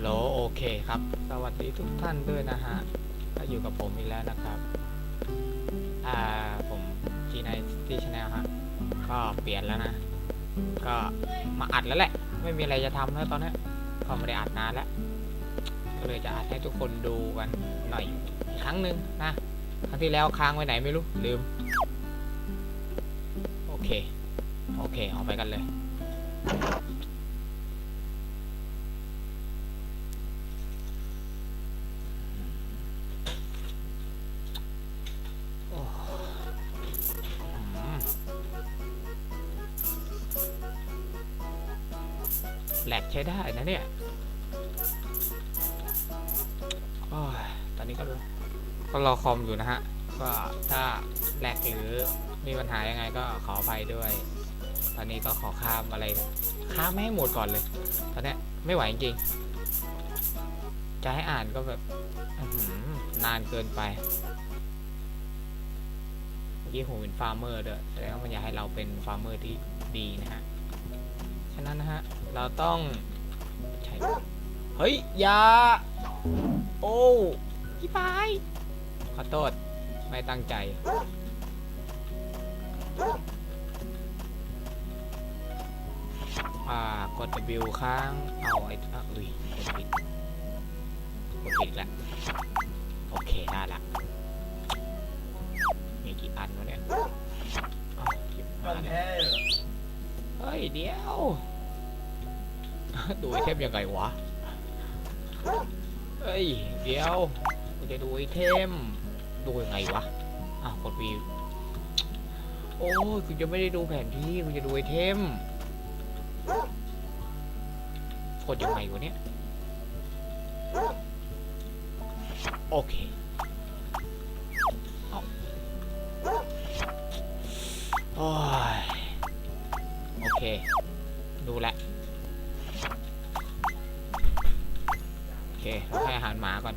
ฮัลโหลโอเคครับ สวัสดีทุกท่านด้วยนะฮะก็อยู่กับผมอีกแล้วนะครับ อ่าผมจีน t ที่ชาแนลฮะก็เปลี่ยนแล้วนะ ก็มาอัดแล้วแหละ ไม่มีอะไรจะทำแล้วตอนนี้ก็ไม่ได้อัดนานแล้ว ก็เลยจะอัดให้ทุกคนดูกันหน่อยอีกครั้งหนึ่งนะครั้งที่แล้วค้างไว้ไหนไม่รู้ลืม โอเค โอเคออกไปกันเลย คอมอยู่นะฮะ ก็ถ้าแลกหรือมีปัญหายังไงก็ขออภัยด้วย ตอนนี้ก็ขอข้ามอะไร ข้ามไม่ให้หมดก่อนเลย ตอนเนี้ยไม่ไหวจริงจะให้อ่านก็แบบนานเกินไปเมื่อกี้ผมเป็นฟาร์มเมอร์ด้วยแสดงว่ามันอยากให้เราเป็นฟาร์มเมอร์ที่ดีนะฮะ ฉะนั้นนะฮะ เราต้องใช้เฮ้ย ยา โอ้พี่พาย ขอโทษ ไม่ตั้งใจ อ่า กด W ค้าง เอาไอ้อะอุ้ยกดผิดกดผิดล้วโอเค ได้ละมีกี่อันวะเนี่ยอ้าวหยิบมาเนี่ยเฮ้ย เดี๋ยว ดูไอเทมยังไงวะ เฮ้ย เดี๋ยว กูจะดูไอเทม ดูยังไงวะ อ้าวกดวีโอ้ยกูจะไม่ได้ดูแผนที่กูจะดูไอเทมกดยังไงวะเนี่ย โอเคเอาโอ้ยโอเค ดูแลโอเคให้อาหารหมาก่อน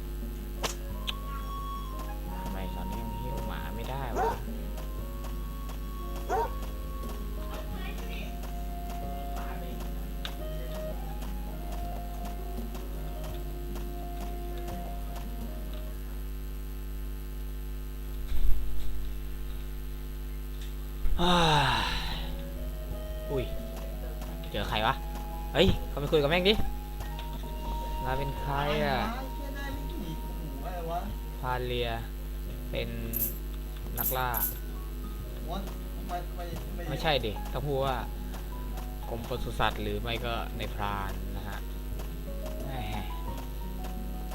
อุ้ย เจอใครวะ เฮ้ย เขาไปคุยกับแม่งดินาเป็นใครอะแค่ได้ไม่กี่หูอะไรวะพาเลีย เป็นนักล่า ไม่ใช่ดิต้องพูดว่ากรมปศุสัตว์หรือไม่ก็ในพรานนะฮะ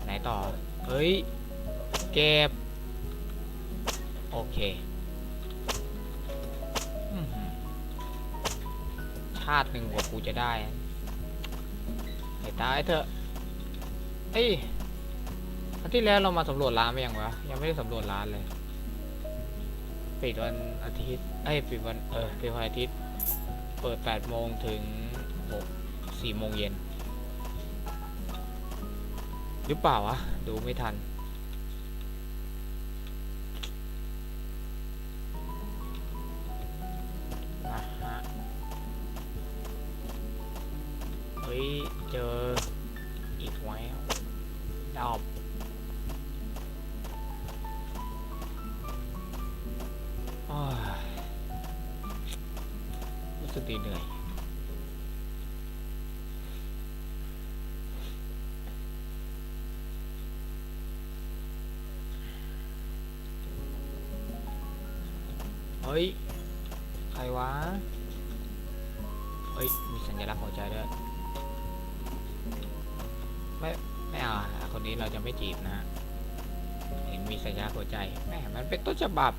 ไหนต่อ เฮ้ย เก็บ โอเคาติหนึ่งกว่ากูจะได้ไอ้ตายเถอะเอ้ยครั้งที่แล้วเรามาสำรวจร้านไปยังวะ ยังไม่ได้สำรวจร้านเลย ปิดวันอาทิตย์เอ้ยปิดวัน เออปิดวันอาทิตย์ เปิด8โมงถึง6 4โมงเย็น หรือเปล่าวะ ดูไม่ทัน ไม่จีบนะฮะเห็นมีสัญญาหัวใจแหมมันเป็นต้นฉบับ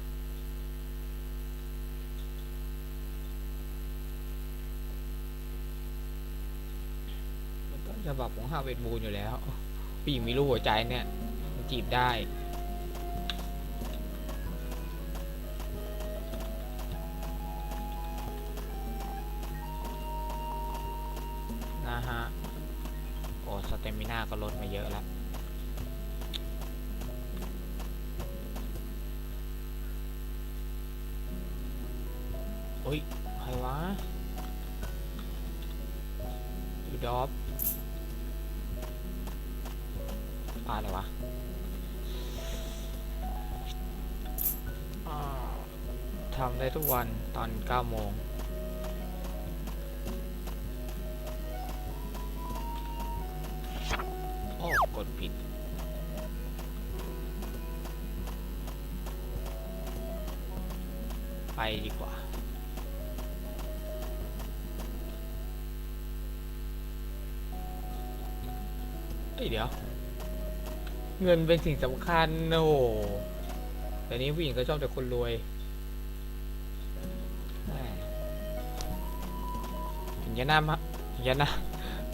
มันต้นฉบับของฮาเวดบูนอยู่แล้วผู้หญิงมีรูปหัวใจเนี่ยจีบได้ ได้ทุกวันตอน 9 โมง โอ้ กดผิด ไปดีกว่าเดี๋ยว เงินเป็นสิ่งสำคัญโอ้โหแต่นี้ผู้หญิงก็ชอบแต่คนรวย จะหน้ามาถึงจะหน้า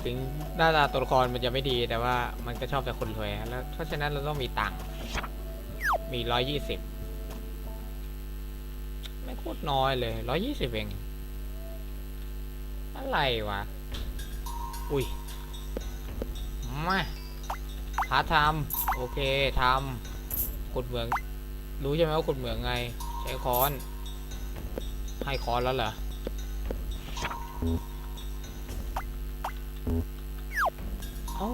ถึงหน้าตาตัวละครมันจะไม่ดีแต่ว่ามันก็ชอบแต่คนรวยแล้วเพราะฉะนั้นเราต้องมีตังค์มีร้อยยี่สิบไม่โคตรน้อยเลยร้อยยี่สิบเองอะไรวะ อุ้ยมาพาทำโอเคทำขุดเหมือง รู้ใช่ไหมว่าขุดเหมืองไง ใช้ค้อน ให้ค้อนแล้วเหรอ เอ้า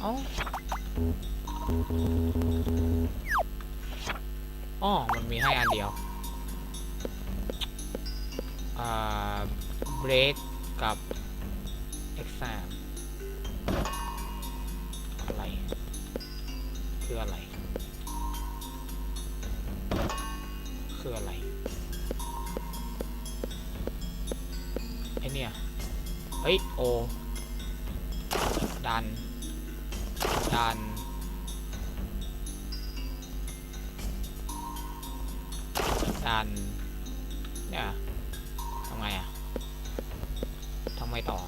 เอาอ๋อ มันมีให้อันเดียว อ่า break กับ exam อะไร คืออะไร คืออะไร โอ ดัน ดัน ดัน เนี่ยทำไงอะทำไงต่อ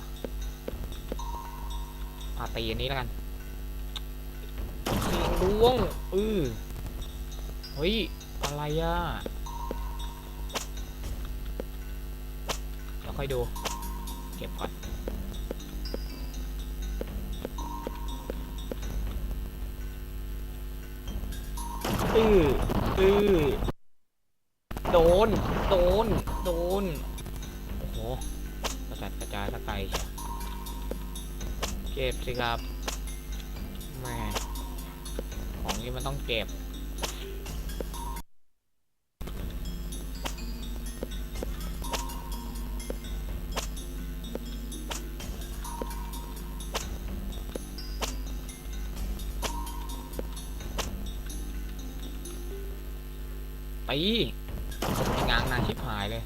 อาตีอันนี้แล้วกันเสียงดวงอือเฮ้ย อะไรอะเดี๋ยวค่อยดู เก็บก่อน อืออือโดน โดน โดน โอ้โหกระจัดกระจายสะไกเชียเก็บสิครับแม่ของนี้มันต้องเก็บ งางนานชิบหายเลย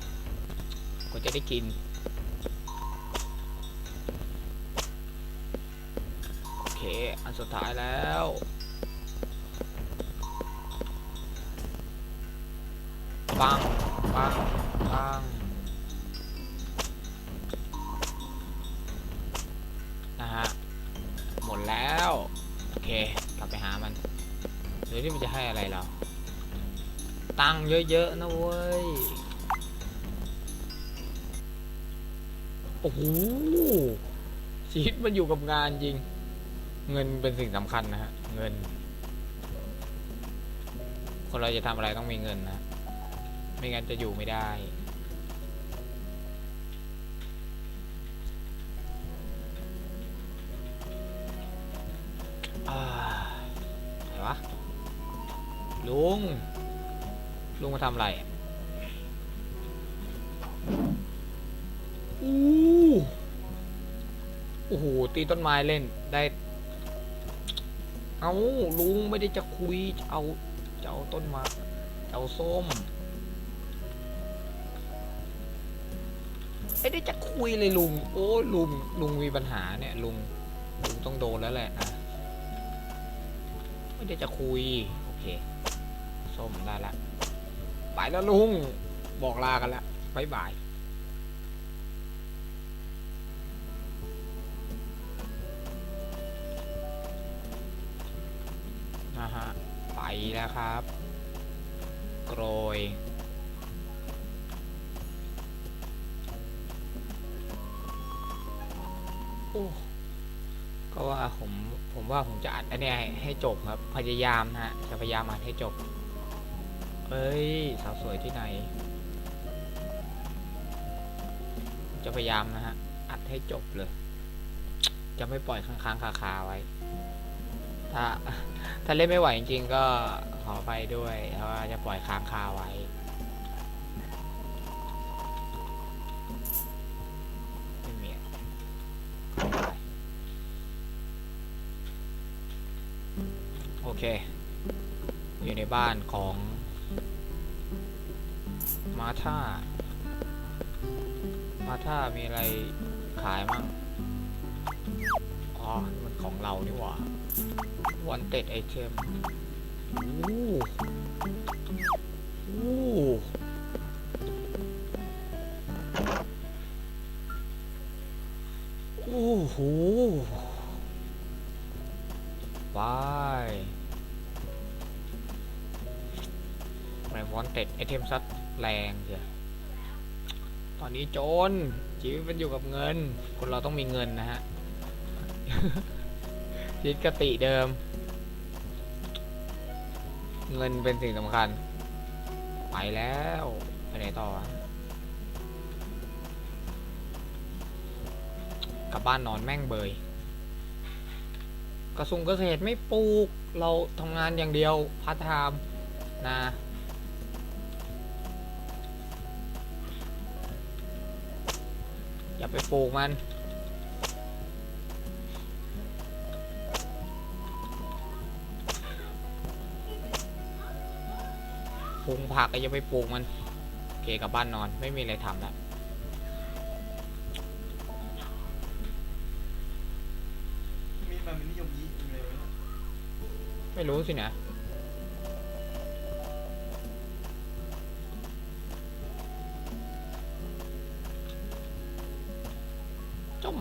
กว่าจะได้กิน โอเค อันสุดท้ายแล้วปังปังปัง เยอะ ๆ นะเว้ย โอ้โหชีวิตมันอยู่กับงานจริง เงินเป็นสิ่งสำคัญนะฮะ เงิน คนเราจะทำอะไรต้องมีเงินนะ ไม่งั้นจะอยู่ไม่ได้อ่าไหนวะลุง ลุงมาทำอะไรอะอู้โอ้โห ตีต้นไม้เล่นได้ เอาลุงไม่ได้จะคุยจะเอาจะเอาต้นไม้จะเอาส้มไม่ได้จะคุยเลยลุง โอ้ยลุง ลุงมีปัญหาเนี่ยลุง ลุงต้องโดนแล้วแหละอะไม่ได้จะคุย โอเค ส้มได้ละ ไปแล้วลุง บอกลากันแล้วบายบายนะฮะ ไปแล้วครับ โกรยโอ้ก็ว่าผม ผมว่าผมจะอัดอันเนี้ยให้ให้จบครับ พยายามนะฮะ จะพยายามอัดให้จบ เอ้ย สาวสวยที่ไหน จะพยายามนะฮะ อัดให้จบเลย จะไม่ปล่อยค้างๆคาๆไว้ ถ้า ถ้าเล่นไม่ไหวจริงๆก็ขอไปด้วยเพราะว่าจะปล่อยค้างคาไว้โอเค อยู่ในบ้านของ มาธามาธามีอะไรขายมั่ง อ๋อ มันของเรานี่หว่า wanted item โอ้โหโอ้โหโอ้โหว้ายไม่ wanted item ซัด แรงเชียตอนนี้โจรชีวิตมันอยู่กับเงิน คนเราต้องมีเงินนะฮะยึดกติเดิม เงินเป็นสิ่งสำคัญ ไปแล้วไปไหนต่อกลับบ้านนอนแม่งเบยกระทรวงเกษตรไม่ปลูก เราทำงานอย่างเดียวพาร์ทไทม์นะ อย่าไปปลูกมัน ปลูกผักก็อย่าไปปลูกมัน โอเคกลับบ้านนอนไม่มีอะไรทำแล้วมีมันเป็นนิยมยี้จังเลยวะไม่รู้สินะ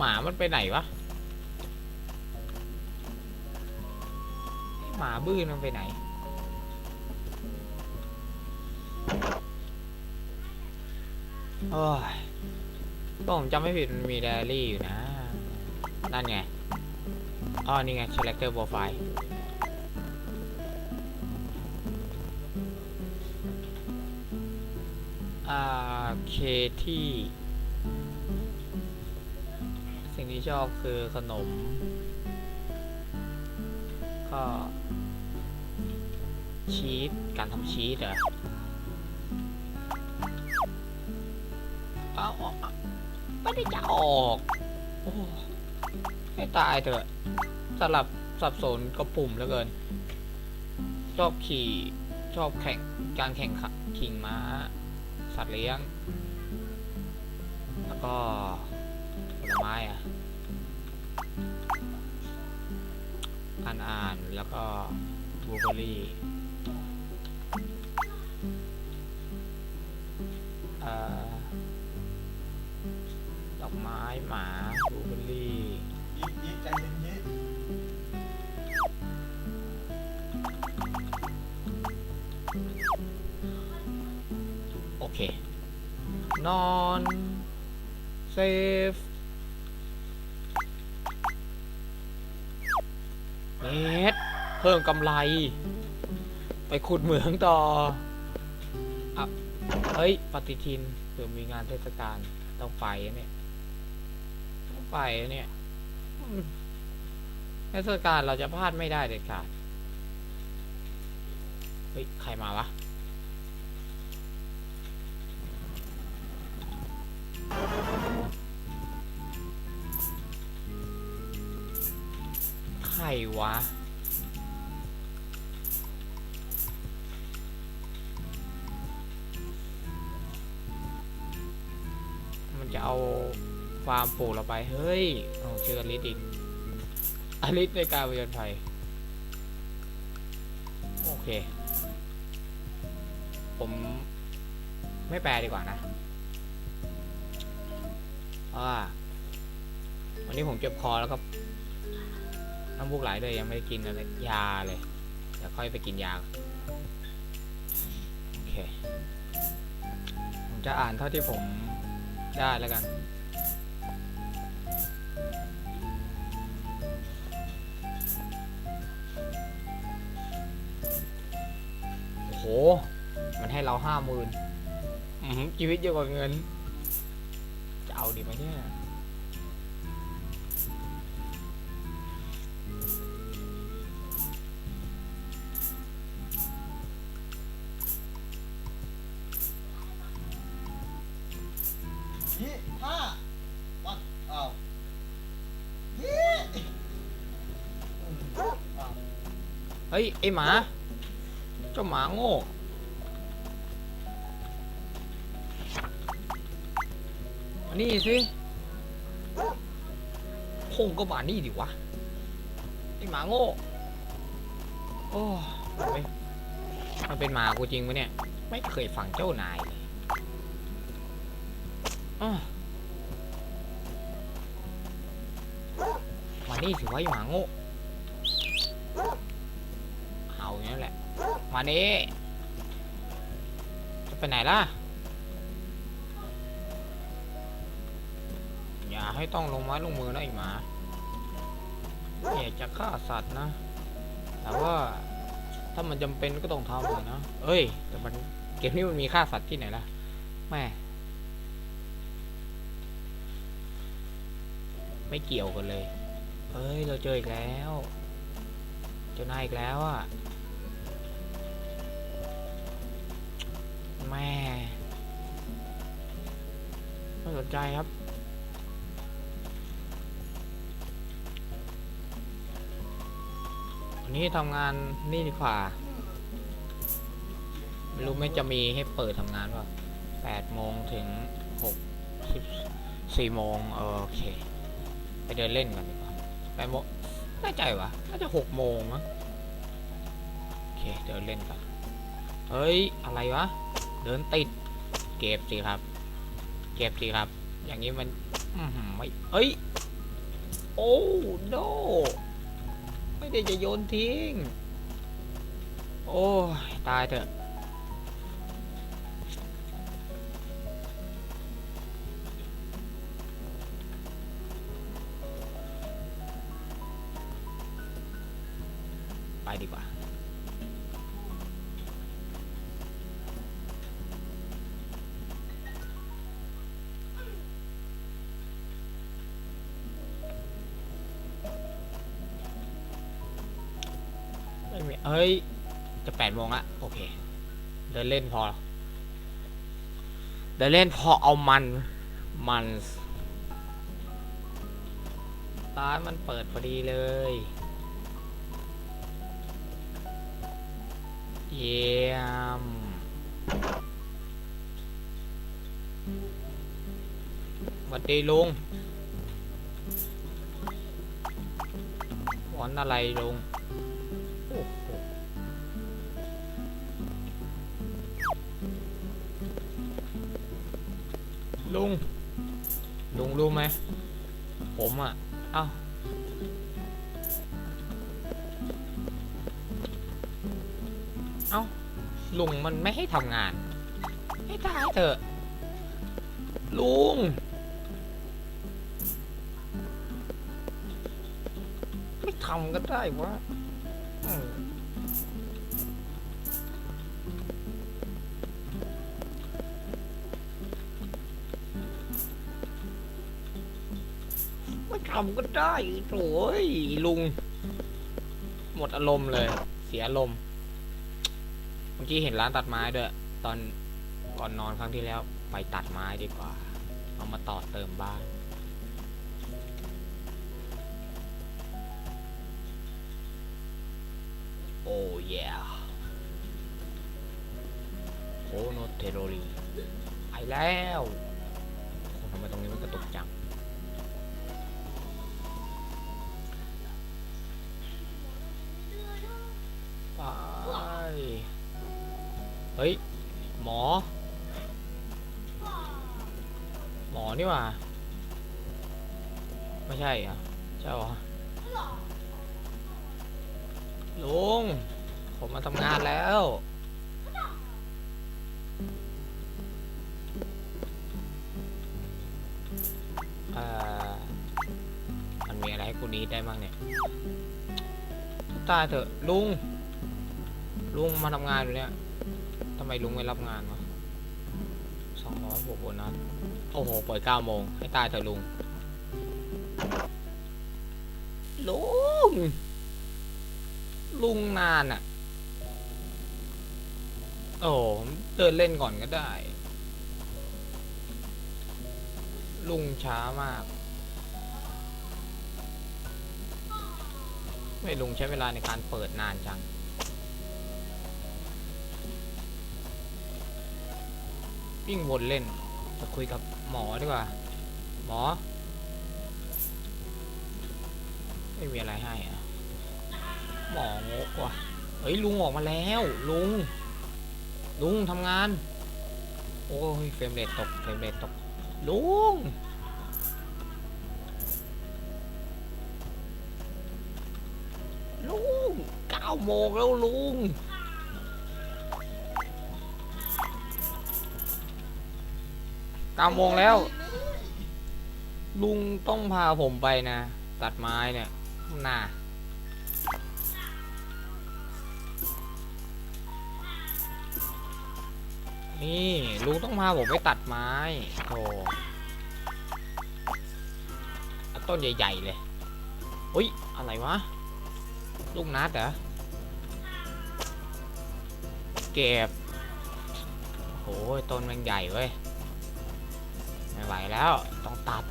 หมามันไปไหนวะหมาบื้อมันไปไหน โอ้ยก็ผมจำไม่ผิดมันมีไดอารี่อยู่นะ นั่นไง อ๋อ นี่ไง character profile อ่า เคที่ ที่ชอบคือขนม ก็ชีสการทำชีสเหรอเอาออกไม่ได้จะออกโอ้ให้ตายเถอะสลับสับสนกับปุ่มเหลือเกิน ชอบขี่ชอบแข่งการแข่งขันขี่ม้า สัตว์เลี้ยง แล้วก็ผลไม้อะานอ่านแล้วก็บูเบอรี่ดอกไม้หมาบูเบอรี่โอเค นอน เซฟ เน็ตเพิ่มกำไร ไปขุดเหมืองต่ออะเฮ้ย ปฏิทินเดี๋ยวมีงานเทศกาลต้องไปเนี่ยต้องไปเนี่ยเทศกาลเราจะพลาดไม่ได้เด็ดขาด เฮ้ย ใครมาวะ วะ มันจะเอาฟาร์มปลูกเราไป เฮ้ยเอาชื่ออลิสอีกอลิสในการประยนภัย โอเค ผมไม่แปลดีกว่านะเพราะว่าวันนี้ผมเจ็บคอแล้วก็ น้ำมูกไหลเลยยังไม่ได้กินอะไรยาเลยเดี๋ยวค่อยไปกินยาโอเคผมจะอ่านเท่าที่ผมได้แล้วกัน โอ้โห มันให้เราห้าหมื่นชีวิตเยอะกว่าเงิน จะเอาดีไหมเนี่ย เฮ้ย ไอหมา เจ้าหมาโง่ มานี่สิคงก็มานี่ดิวะ ไอหมาโง่ โอ้ไมันเป็นหมากูจริงปะเนี่ย ไม่เคยฟังเจ้านายเลยอ้อมานี่สิวะไอหมาโง่ นี่จะไปไหนล่ะ อย่าให้ต้องลงไม้ลงมือนะไอ้หมาอยากจะฆ่าสัตว์นะ แต่ว่าถ้ามันจำเป็นก็ต้องทำเลยนะ เอ้ย แต่มันเกมนี้มันมีฆ่าสัตว์ที่ไหนล่ะ แม่ ไม่เกี่ยวกันเลย เอ้ย เราเจออีกแล้ว เจอนายอีกแล้วอะ แม่ไม่สนใจครับ วันนี้ทำงานนี่ดีกว่า ไม่รู้ไม่จะมีให้เปิดทำงานว่าแปดโมงถึงหกสิบสี่โมงโอเค ไปเดินเล่นกันดีกว่าแปดโมงน่ใจวะน่าจะหกโมงมั้งโอเค เดินเล่นกันเฮ้ย อะไรวะ เดินติด เก็บสิครับ เก็บสิครับ อย่างนี้มันอือหือไม่เอ้ย โอ้โนไม่ได้จะโยนทิ้ง โอ้ตายเถอะ เดินเล่นพอ เดินเล่นพอเอามัน มันร้านมันเปิดพอดีเลย เยี่ยมสวัสดีลุงวอนอะไรลุง ลุง ลุงรู้ไหม ผมอะ เอ้า เอ้า ลุงมันไม่ให้ทำงาน ให้ตายเถอะ ลุง ไม่ทำก็ได้วะ ทำก็ได้โถ่เอ้ยลุง หมดอารมณ์เลย เสียอารมณ์เมื่อกี้เห็นร้านตัดไม้ด้วย ตอนก่อนนอนครั้งที่แล้ว ไปตัดไม้ดีกว่า เอามาต่อเติมบ้านโอ้ยโคโนเทโรรีไปแล้วทำไมตรงนี้มันกระตุกจัง ฮ้ย หมอ หมอนี่ว่า ไม่ใช่เหรอะใช่เหรอลุง ผมมาทำงานแล้วเอ่อมันมีอะไรให้กูดีได้บ้างเนี่ยตายเถอะลุง ลุงมาทำงานอยู่เนี่ย มลุงไม่รับงานวะสองร้อยบวกโบนัสโอ้โหเปิดเก้าโมงให้ตายเถอะลุง ลุง ลุงนานอะ่ะ โอ้เดินเล่นก่อนก็ได้ ลุงช้ามาก ไม่ลุงใช้เวลาในการเปิดนานจัง วิ่งวนเล่นจะคุยกับหมอดีกว่า หมอ ไม่มีอะไรให้อะหมองกว่ะเฮ้ยลุงออกมาแล้ว ลุง ลุงทำงาน โอ้ยเฟรมเรทตกเฟรมเรทตก ลุงลุงเก้าโมงแล้วลุง เก้าโมงแล้ว ลุงต้องพาผมไปนะ ตัดไม้เนี่ยน่านี่ลุงต้องพาผมไปตัดไม้โอาต้นใหญ่ ๆ เลยอุ้ย อะไรวะ ลูกนัดเหรอ เก็บโอ้ยต้นมันใหญ่เว้ย ไม่ไหวแล้ว ต้องตัด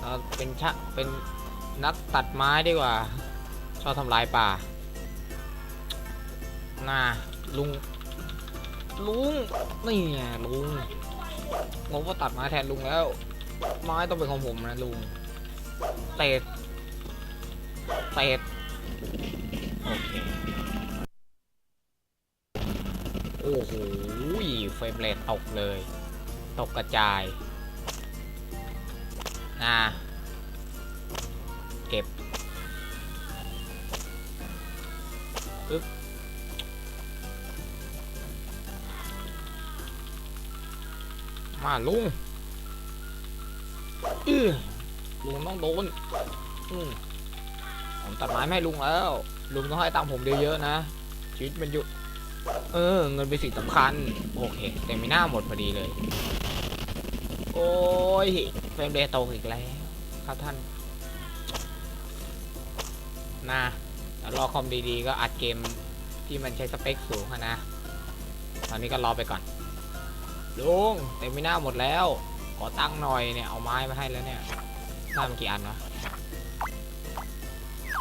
เราเป็นชะเป็นนักตัดไม้ดีกว่า ชอบทำลายป่าน่าลุง ลุง นี่ไงลุงงงว่าตัดไม้แทนลุงแล้ว ไม้ต้องเป็นของผมนะลุงเตะเตะโอเค โอ้โห รมเรทตกเลย ตกกระจายอ่าเก็บปึ๊บมาลุงอือลุงต้องโดนอืมผมตัดไม้ให้ลุงแล้ว ลุงต้องให้ตามผมเยอะๆนะ ชีวิตมันอยู่ เออ เงินเป็นสิ่งสำคัญ โอเคเต็มไม่น่าหมดพอดีเลย โอ้ยเฟรมเรทตกอีกแล้วครับท่านนะรอคอมดีๆ ก็อัดเกมที่มันใช้สเปคสูงนะ ตอนนี้ก็รอไปก่อน ลุงเต็มไม่น่าหมดแล้ว ขอตั้งหน่อยเนี่ย เอาไม้มาให้แล้วเนี่ยได้มากี่อันวะ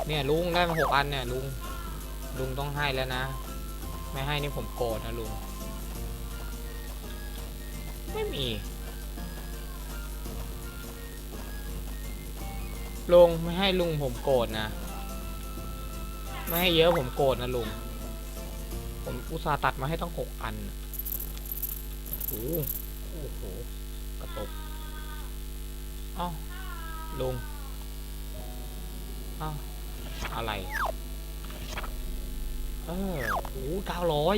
เนี่ยลุงได้มาหกอันเนี่ยลุงลุงต้องให้แล้วนะ ไม่ให้นี่ผมโกรธนะลุง ไม่มี ลุงไม่ให้ลุงผมโกรธนะ ไม่ให้เยอะผมโกรธนะลุง ผมอุตส่าห์ตัดมาให้ต้องหกอันโอ้โหโอ้โหกระตกเอ้าลุงเอ้าอะไร ออโอ้เก้าร้อย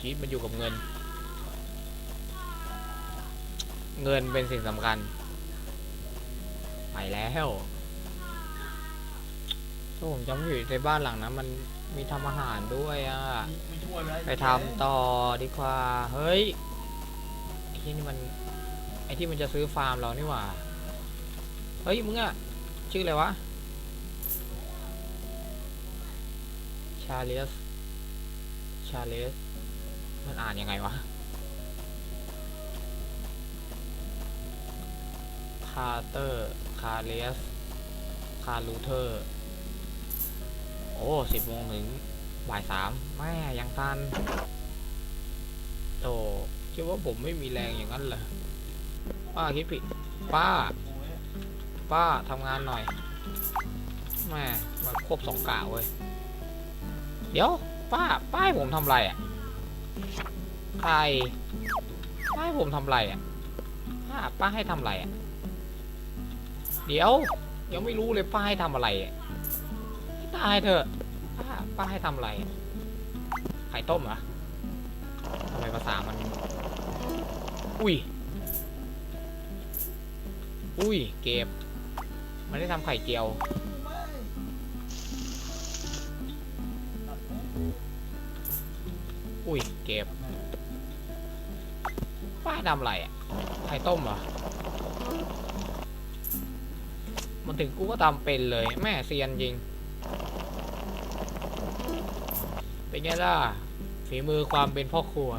ชีวิตมันอยู่กับเงิน เงินเป็นสิ่งสำคัญ ไปแล้วถ้าผมจำไม่ผิดในบ้านหลังนั้นมันมีทำอาหารด้วยอะมีมีถ้วยไหมไปทำต่อดีกว่า เฮ้ย ไอ้ที่นี่มัน ไอ้ที่มันจะซื้อฟาร์มเรานี่หว่า เฮ้ย มึงอะชื่ออะไรวะ ชาเลส ชาเลส มันอ่านยังไงวะ คาร์เตอร์ คาเลส คารูเทอร์ โอ้สิบโมงถึงบ่ายสามแม่ยังทันโตคิดว่าผมไม่มีแรงอย่างนั้นเหรอ ป้าคิดผิด ป้า ป้าทำงานหน่อยแม่มาครบสองกะเว้ย เดี๋ยว ป้า ป้าให้ผมทำไรอะใครป้าให้ผมทำไรอะ ป้า ป้าให้ทำไรอะ เดี๋ยว ยังไม่รู้เลยป้าให้ทำอะไรอะตายเถอะ ป้า ป้าให้ทำอะไร ไข่ต้มเหรอทำไมภาษามัน อุ้ย อุ้ย เก็บ มันได้ทำไข่เจียว เก็บป้าทำอะไรอะไข่ต้มเหรอ มันถึงกูก็ทำเป็นเลย แม่เซียนจริง เป็นไงล่ะ ฝีมือความเป็นพ่อครัว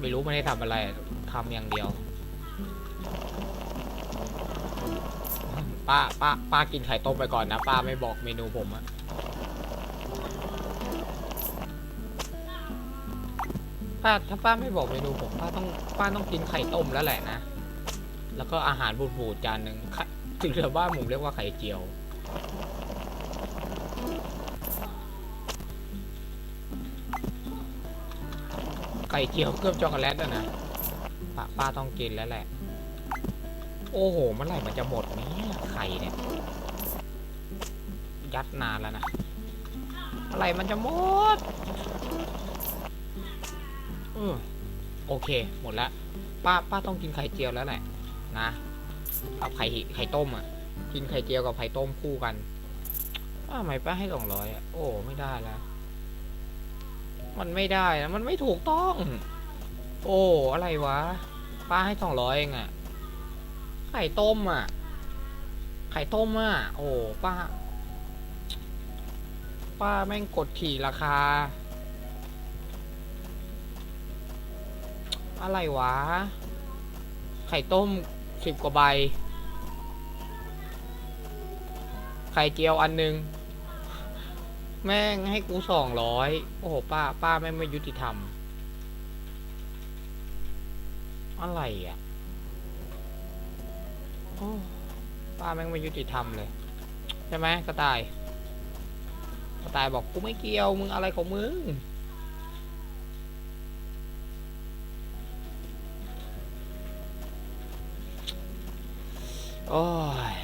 ไม่รู้ไม่ได้ทำอะไรทำอย่างเดียว ป้าป้าป้ากินไข่ต้มไปก่อนนะ ป้าไม่บอกเมนูผมอะ ป้าถ้าป้าไม่บอกเมนูผมป้าต้องป้าต้องกินไข่ต้มแล้วแหละนะ แล้วก็อาหารบูดๆจานหนึ่งถึงแถวบ้านผมเรียกว่าไข่เจียว ไข่เจียวเคลือบช็อกโกแลตอะนะป้าป้าต้องกินแล้วแหละ โอ้โหเมื่อไหร่มันจะหมดเนี่ยไข่เนี่ย ยัดนานแล้วนะอะไรมันจะหมด ออโอเค หมดล้วป้าป้าต้องกินไข่เจียวแล้วแหละ นะกับไข่ไข่ต้มอะ กินไข่เจียวกับไข่ต้มคู่กันอ้าวทำไมป้าให้สองร้อยอะ โอ้ไม่ได้แล้ว มันไม่ได้นะมันไม่ถูกต้อง โอ้อะไรวะ ป้าให้สองร้อยเองอะ ไข่ต้มอะ ไข่ต้มอะ โอ้ป้า ป้าแม่งกดขี่ราคา อะไรวะ ไข่ต้มสิบกว่าใบ ไข่เจียวอันหนึง แม่งให้กูสองร้อยโอ้โหป้า ป้าแม่งไม่ยุติธรรม อะไรอะโอ้ป้าแม่งไม่ยุติธรรมเลย ใช่ไหมกระต่าย กระต่ายบอกกูไม่เกี่ยวมึงอะไรของมึง โอ้ย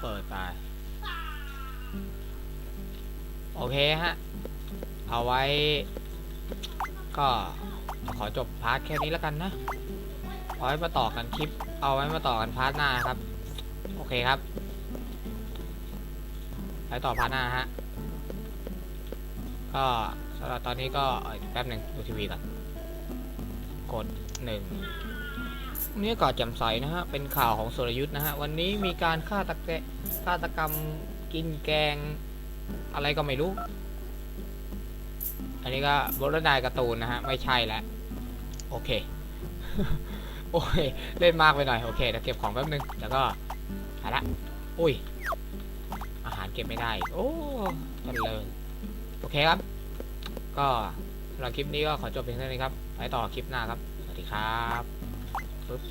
เปิดไป โอเคฮะ เอาไว้ ก็ขอจบพาร์ทแค่นี้แล้วกันนะเอาไว้มาต่อกันคลิป เอาไว้มาต่อกันพาร์ทหน้าครับ โอเคครับ ไปต่อพาร์ทหน้าฮะ ก็สำหรับตอนนี้ก็แป๊บหนึ่งดูทีวีก่อนกด หนึ่งนนี้ก็แจำใสนะฮะ เป็นข่าวของสุรยุทธ์นะฮะ วันนี้มีการฆาตกะฆาตกรรมกินแกง อะไรก็ไม่รู้ อันนี้ก็บรนายการ์ตูนนะฮะ ไม่ใช่แล้ว โอเค โอ้ย เล่นมากไปหน่อย โอเคเดี๋ยวเก็บของแป๊บนึง แล้วก็หาละอุ้ย อาหารเก็บไม่ได้ โอ้จันเลย โอเคครับ ก็สำหรับคลิปนี้ก็ขอจบเพียงเท่านี้ครับ ไปต่อคลิปหน้าครับ สวัสดีครับปึ๊บ